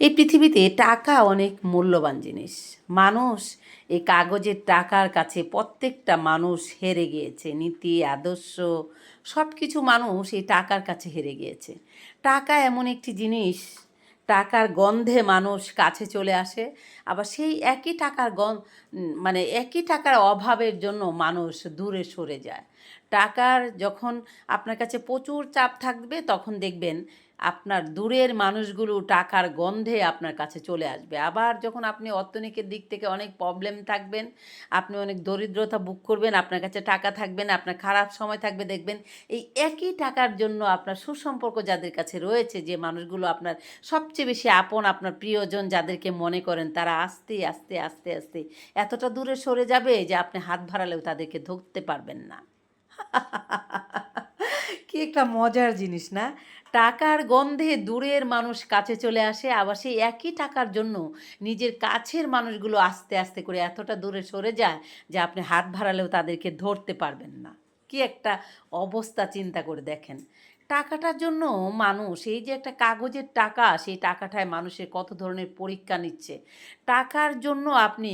এই পৃথিবীতে টাকা অনেক মূল্যবান জিনিস। মানুষ এই কাগজের টাকার কাছে প্রত্যেকটা মানুষ হেরে গিয়েছে। নীতি, আদর্শ সব কিছু মানুষ এই টাকার কাছে হেরে গিয়েছে। টাকা এমন একটি জিনিস, টাকার গন্ধে মানুষ কাছে চলে আসে, আবার সেই একই টাকার গন্ধ মানে একই টাকার অভাবের জন্য মানুষ দূরে সরে যায়। টাকার যখন আপনার কাছে প্রচুর চাপ থাকবে, তখন দেখবেন আপনার দূরের মানুষগুলো টাকার গন্ধে আপনার কাছে চলে আসবে। আবার যখন আপনি অর্থনীতির দিক থেকে অনেক প্রবলেম থাকবেন, আপনি অনেক দরিদ্রতা বুক করবেন, আপনার কাছে টাকা থাকবে না, আপনার খারাপ সময় থাকবে, দেখবেন এই একই টাকার জন্য আপনার সুসম্পর্ক যাদের কাছে রয়েছে, যে মানুষগুলো আপনার সবচেয়ে বেশি আপন, আপনার প্রিয়জন যাদেরকে মনে করেন, তারা আস্তে আস্তে আস্তে আস্তে এতটা দূরে সরে যাবে যে আপনি হাত ভাড়ালেও তাদেরকে ধরতে পারবেন না। কি একটা মজার জিনিস না? টাকার গন্ধে দূরের মানুষ কাছে চলে আসে, আবার সেই একই টাকার জন্য নিজের কাছের মানুষগুলো আস্তে আস্তে করে এতটা দূরে সরে যায় যে আপনি হাত ভাড়ালেও তাদেরকে ধরতে পারবেন না। কি একটা অবস্থা চিন্তা করে দেখেন। টাকাটার জন্য মানুষ, এই যে একটা কাগজের টাকা, সেই টাকাটায় মানুষের কত ধরনের পরীক্ষা নিচ্ছে। টাকার জন্য আপনি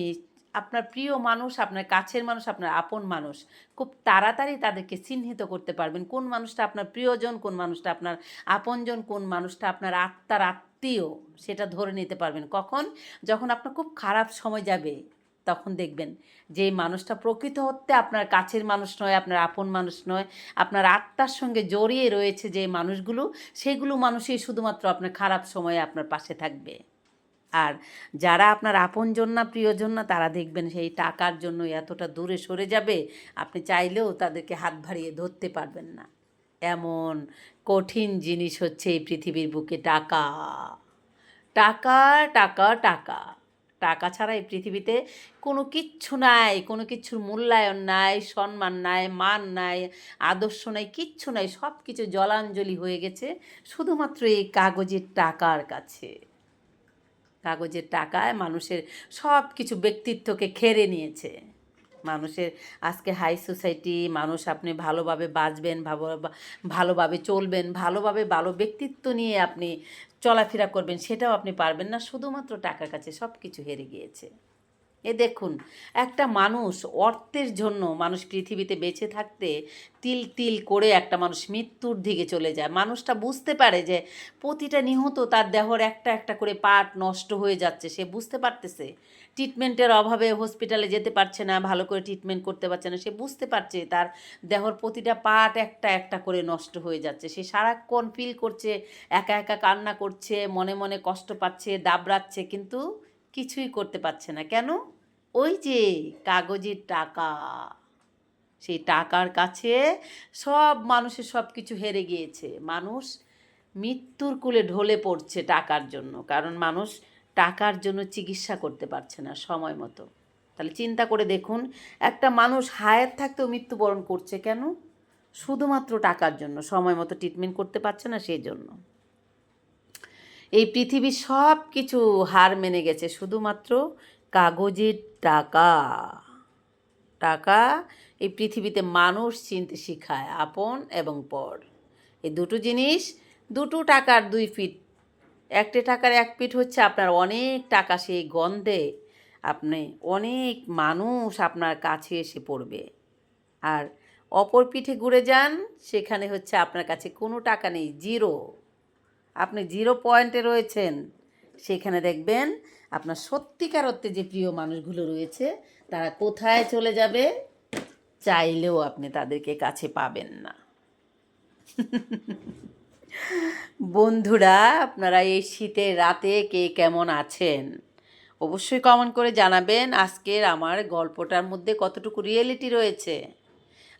আপনার প্রিয় মানুষ, আপনার কাছের মানুষ, আপনার আপন মানুষ, খুব তাড়াতাড়ি তাদেরকে চিহ্নিত করতে পারবেন কোন মানুষটা আপনার প্রিয়জন, কোন মানুষটা আপনার আপনজন, কোন মানুষটা আপনার আত্মার আত্মীয়, সেটা ধরে নিতে পারবেন। কখন? যখন আপনার খুব খারাপ সময় যাবে, তখন দেখবেন যে মানুষটা প্রকৃত হতে আপনার কাছের মানুষ নয়, আপনার আপন মানুষ নয়, আপনার আত্মার সঙ্গে জড়িয়ে রয়েছে যে মানুষগুলো, সেগুলো মানুষই শুধুমাত্র আপনার খারাপ সময়ে আপনার পাশে থাকবে। আর যারা আপনার আপনজন না, প্রিয়জন না, তারা দেখবেন সেই টাকার জন্য এতটা দূরে সরে যাবে, আপনি চাইলেও তাদেরকে হাত বাড়িয়ে ধরতে পারবেন না। এমন কঠিন জিনিস হচ্ছে এই পৃথিবীর বুকে টাকা। টাকা টাকা টাকা। টাকা ছাড়া এই পৃথিবীতে কোনো কিচ্ছু নাই, কোনো কিছুর মূল্যায়ন নাই, সম্মান নাই, মান নাই, আদর্শ নাই, কিচ্ছু নাই সব কিছু জলাঞ্জলি হয়ে গেছে শুধুমাত্র এই কাগজের টাকার কাছে। কাগজের টাকায় মানুষের সব কিছু ব্যক্তিত্বকে খেরে নিয়েছে। মানুষের আজকে হাই সোসাইটি মানুষ আপনি ভালোভাবে বাঁচবেন, ভালো ভালোভাবে চলবেন, ভালোভাবে ভালো ব্যক্তিত্ব নিয়ে আপনি চলাফেরা করবেন, সেটাও আপনি পারবেন না। শুধুমাত্র টাকার কাছে সব কিছু হেরে গিয়েছে। এ দেখুন, একটা মানুষ অর্থের জন্য মানুষ পৃথিবীতে বেঁচে থাকতে তিল তিল করে একটা মানুষ মৃত্যুর দিকে চলে যায়। মানুষটা বুঝতে পারে যে প্রতিটা নিহত তার দেহর একটা একটা করে পার্ট নষ্ট হয়ে যাচ্ছে। সে বুঝতে পারতেছে, ট্রিটমেন্টের অভাবে হসপিটালে যেতে পারছে না, ভালো করে ট্রিটমেন্ট করতে পারছে না, সে বুঝতে পারছে তার দেহর প্রতিটা পার্ট একটা একটা করে নষ্ট হয়ে যাচ্ছে। সে সারাক্ষণ ফিল করছে, একা একা কান্না করছে, মনে মনে কষ্ট পাচ্ছে, দাবড়াচ্ছে, কিন্তু কিছুই করতে পারছে না। কেন? ওই যে কাগজের টাকা। সেই টাকার কাছে সব মানুষের সব কিছু হেরে গিয়েছে। মানুষ মৃত্যুর কুলে ঢলে পড়ছে টাকার জন্য। কারণ মানুষ টাকার জন্য চিকিৎসা করতে পারছে না সময় মতো। তাহলে চিন্তা করে দেখুন, একটা মানুষ হায়াত থাকতেও মৃত্যুবরণ করছে কেন? শুধুমাত্র টাকার জন্য। সময় মতো ট্রিটমেন্ট করতে পারছে না সেই জন্য এই পৃথিবীর সব কিছু হার মেনে গেছে, শুধুমাত্র কাগজের টাকা। টাকা এই পৃথিবীতে মানুষ চিনতে শিখায়, আপন এবং পর। এই দুটো জিনিস, দুটো টাকার দুই ফিট। একটি টাকার এক পিঠ হচ্ছে আপনার অনেক টাকা সেই গন্ধে। আপনি অনেক মানুষ আপনার কাছে এসে পড়বে। আর অপর পিঠে ঘুরে যান, সেখানে হচ্ছে আপনার কাছে কোনো টাকা নেই, জিরো। আপনি জিরো পয়েন্টে রয়েছেন, সেখানে দেখবেন আপনার সত্যিকার অর্থে যে প্রিয় মানুষগুলো রয়েছে, তারা কোথায় চলে যাবে চাইলেও আপনি তাদেরকে কাছে পাবেন না। বন্ধুরা, আপনারা এই শীতের রাতে কে কেমন আছেন? অবশ্যই কমেন্ট করে জানাবেন আজকের আমার গল্পটার মধ্যে কতটুকু রিয়েলিটি রয়েছে।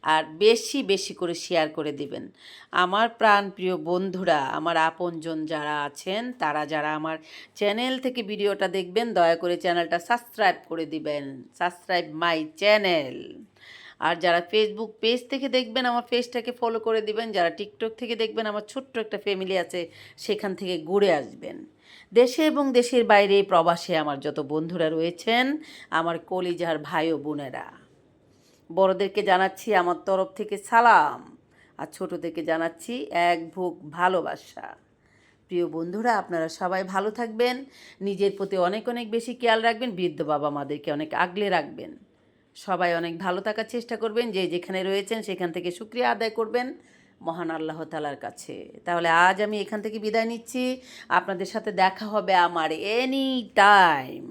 আর বেশি বেশি করে শেয়ার করে দিবেন। আমার প্রাণপ্রিয় বন্ধুরা, আমার আপনজন যারা আছেন, তারা যারা আমার চ্যানেল থেকে ভিডিওটা দেখবেন, দয়া করে চ্যানেলটা সাবস্ক্রাইব করে দিবেন। সাবস্ক্রাইব মাই চ্যানেল আর যারা ফেসবুক পেজ থেকে দেখবেন, আমার পেজটাকে ফলো করে দিবেন। যারা টিকটক থেকে দেখবেন, আমার ছোট্ট একটা ফ্যামিলি আছে, সেখান থেকে ঘুরে আসবেন। দেশে এবং দেশের বাইরে, প্রবাসে আমার যত বন্ধুরা রয়েছেন, আমার কলিজার ভাই ও বোনেরা। বড়দেরকে জানাচ্ছি আমার তরফ থেকে সালাম আর ছোটোদেরকে জানাচ্ছি এক ভোগ ভালোবাসা। প্রিয় বন্ধুরা, আপনারা সবাই ভালো থাকবেন, নিজের প্রতি অনেক অনেক বেশি খেয়াল রাখবেন, বৃদ্ধ বাবা মাদেরকে অনেক আগলে রাখবেন। সবাই অনেক ভালো থাকার চেষ্টা করবেন, যে যেখানে রয়েছেন সেখান থেকে শুক্রিয়া আদায় করবেন মহান আল্লাহ তালার কাছে। তাহলে আজ আমি এখান থেকে বিদায় নিচ্ছি। আপনাদের সাথে দেখা হবে আমার এনি টাইম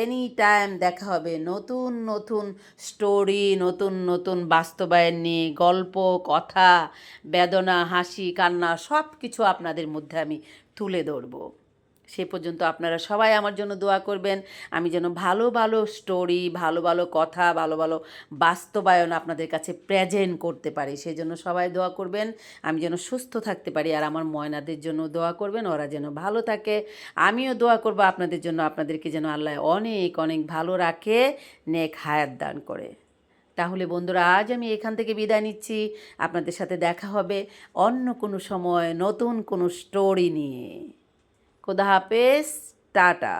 এনি টাইম দেখা হবে। নতুন নতুন স্টোরি নতুন নতুন বাস্তবায়ন নিয়ে গল্প, কথা, বেদনা, হাসি, কান্না সব কিছু আপনাদের মধ্যে আমি তুলে ধরবো। সে পর্যন্ত আপনারা সবাই আমার জন্য দোয়া করবেন। আমি যেন ভালো ভালো স্টোরি ভালো ভালো কথা, ভালো ভালো বাস্তবায়ন আপনাদের কাছে প্রেজেন্ট করতে পারি। সেই জন্য সবাই দোয়া করবেন। আমি যেন সুস্থ থাকতে পারি আর আমার ময়নাদের জন্য দোয়া করবেন। ওরা যেন ভালো থাকে। আমিও দোয়া করব আপনাদের জন্য। আপনাদেরকে যেন আল্লাহ অনেক অনেক ভালো রাখে, নেক হায়াত দান করে। তাহলে বন্ধুরা, আজ আমি এখান থেকে বিদায় নিচ্ছি। আপনাদের সাথে দেখা হবে অন্য কোনো সময় নতুন কোনো স্টোরি নিয়ে। খোদা হাফেজ টাটা।